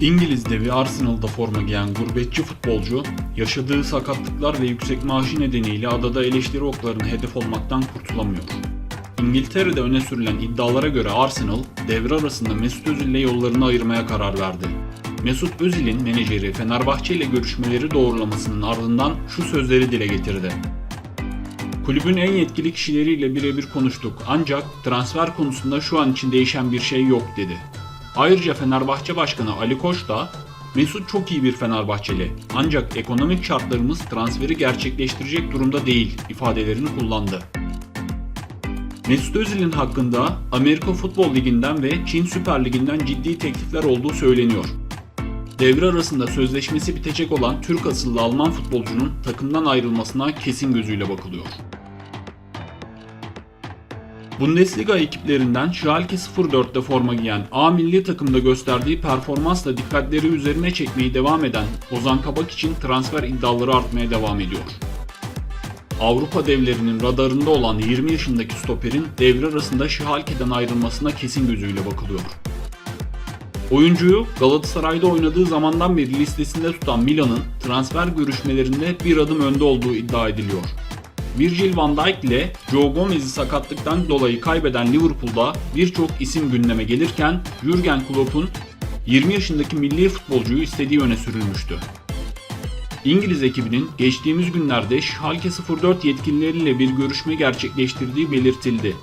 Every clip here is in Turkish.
İngiliz devi Arsenal'da forma giyen gurbetçi futbolcu, yaşadığı sakatlıklar ve yüksek maaşı nedeniyle adada eleştiri oklarına hedef olmaktan kurtulamıyor. İngiltere'de öne sürülen iddialara göre Arsenal, devre arasında Mesut Özil ile yollarını ayırmaya karar verdi. Mesut Özil'in menajeri Fenerbahçe ile görüşmeleri doğrulamasının ardından şu sözleri dile getirdi. Kulübün en yetkili kişileriyle birebir konuştuk ancak transfer konusunda şu an için değişen bir şey yok dedi. Ayrıca Fenerbahçe Başkanı Ali Koç da Mesut çok iyi bir Fenerbahçeli ancak ekonomik şartlarımız transferi gerçekleştirecek durumda değil ifadelerini kullandı. Mesut Özil'in hakkında Amerika Futbol Ligi'nden ve Çin Süper Ligi'nden ciddi teklifler olduğu söyleniyor. Devre arasında sözleşmesi bitecek olan Türk asıllı Alman futbolcunun takımdan ayrılmasına kesin gözüyle bakılıyor. Bundesliga ekiplerinden Schalke 04'te forma giyen A milli takımda gösterdiği performansla dikkatleri üzerine çekmeyi devam eden Ozan Kabak için transfer iddiaları artmaya devam ediyor. Avrupa devlerinin radarında olan 20 yaşındaki stoperin devre arasında Schalke'den ayrılmasına kesin gözüyle bakılıyor. Oyuncuyu Galatasaray'da oynadığı zamandan beri listesinde tutan Milan'ın transfer görüşmelerinde bir adım önde olduğu iddia ediliyor. Virgil van Dijk ile Joe Gomez'i sakatlıktan dolayı kaybeden Liverpool'da birçok isim gündeme gelirken Jurgen Klopp'un 20 yaşındaki milli futbolcuyu istediği öne sürülmüştü. İngiliz ekibinin geçtiğimiz günlerde Schalke 04 yetkilileriyle bir görüşme gerçekleştirdiği belirtildi.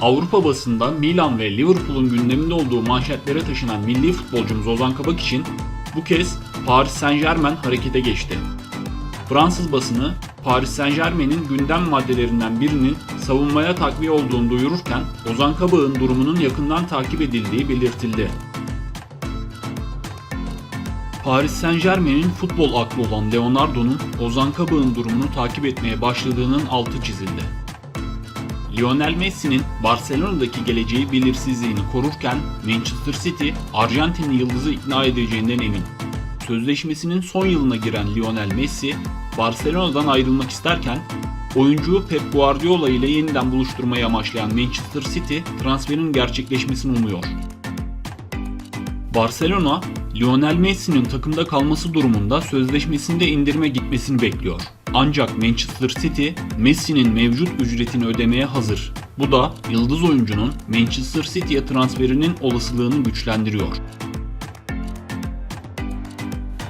Avrupa basında Milan ve Liverpool'un gündeminde olduğu manşetlere taşınan milli futbolcumuz Ozan Kabak için bu kez Paris Saint Germain harekete geçti. Fransız basını Paris Saint Germain'in gündem maddelerinden birinin savunmaya takviye olduğunu duyururken Ozan Kabak'ın durumunun yakından takip edildiği belirtildi. Paris Saint Germain'in futbol aklı olan Leonardo'nun Ozan Kabak'ın durumunu takip etmeye başladığının altı çizildi. Lionel Messi'nin Barcelona'daki geleceği belirsizliğini korurken Manchester City Arjantinli yıldızı ikna edeceğinden emin. Sözleşmesinin son yılına giren Lionel Messi, Barcelona'dan ayrılmak isterken oyuncuyu Pep Guardiola ile yeniden buluşturmayı amaçlayan Manchester City transferin gerçekleşmesini umuyor. Barcelona, Lionel Messi'nin takımda kalması durumunda sözleşmesinde indirime gitmesini bekliyor. Ancak Manchester City, Messi'nin mevcut ücretini ödemeye hazır. Bu da yıldız oyuncunun Manchester City'ye transferinin olasılığını güçlendiriyor.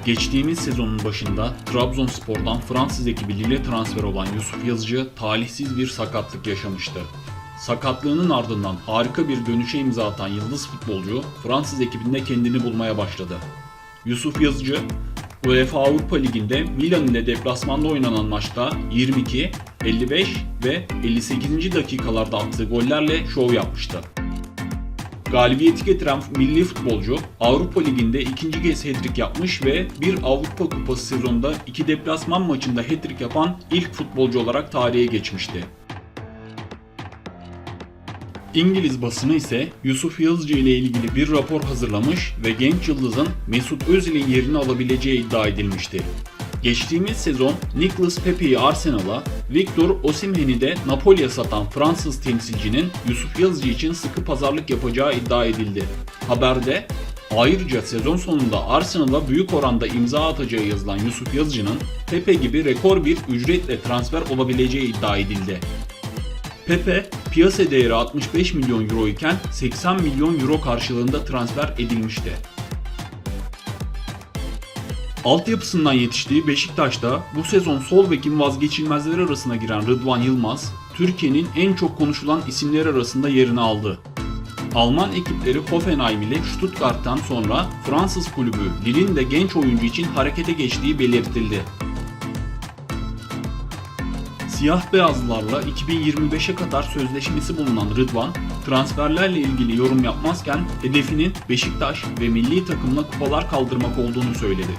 Geçtiğimiz sezonun başında Trabzonspor'dan Fransız ekibi Lille transfer olan Yusuf Yazıcı talihsiz bir sakatlık yaşamıştı. Sakatlığının ardından harika bir dönüşe imza atan yıldız futbolcu Fransız ekibinde kendini bulmaya başladı. Yusuf Yazıcı, UEFA Avrupa Ligi'nde Milan ile deplasmanda oynanan maçta 22, 55 ve 58. dakikalarda attığı gollerle şov yapmıştı. Galibiyeti getiren milli futbolcu Avrupa Ligi'nde ikinci kez hat-trick yapmış ve bir Avrupa Kupası sezonunda iki deplasman maçında hat-trick yapan ilk futbolcu olarak tarihe geçmişti. İngiliz basını ise Yusuf Yazıcı ile ilgili bir rapor hazırlamış ve genç yıldızın Mesut Özil'in yerini alabileceği iddia edilmişti. Geçtiğimiz sezon Nicolas Pepe'yi Arsenal'a, Victor Osimhen'i de Napoli'ye satan Fransız temsilcinin Yusuf Yazıcı için sıkı pazarlık yapacağı iddia edildi. Haberde ayrıca sezon sonunda Arsenal'a büyük oranda imza atacağı yazılan Yusuf Yazıcı'nın Pepe gibi rekor bir ücretle transfer olabileceği iddia edildi. Pepe piyasa değeri 65 milyon euro iken 80 milyon euro karşılığında transfer edilmişti. Altyapısından yetiştiği Beşiktaş'ta bu sezon sol bekin vazgeçilmezleri arasına giren Rıdvan Yılmaz, Türkiye'nin en çok konuşulan isimler arasında yerini aldı. Alman ekipleri Hoffenheim ile Stuttgart'tan sonra Fransız kulübü Lille'in de genç oyuncu için harekete geçtiği belirtildi. Siyah beyazlarla 2025'e kadar sözleşmesi bulunan Rıdvan, transferlerle ilgili yorum yapmazken hedefinin Beşiktaş ve milli takımla kupalar kaldırmak olduğunu söyledi.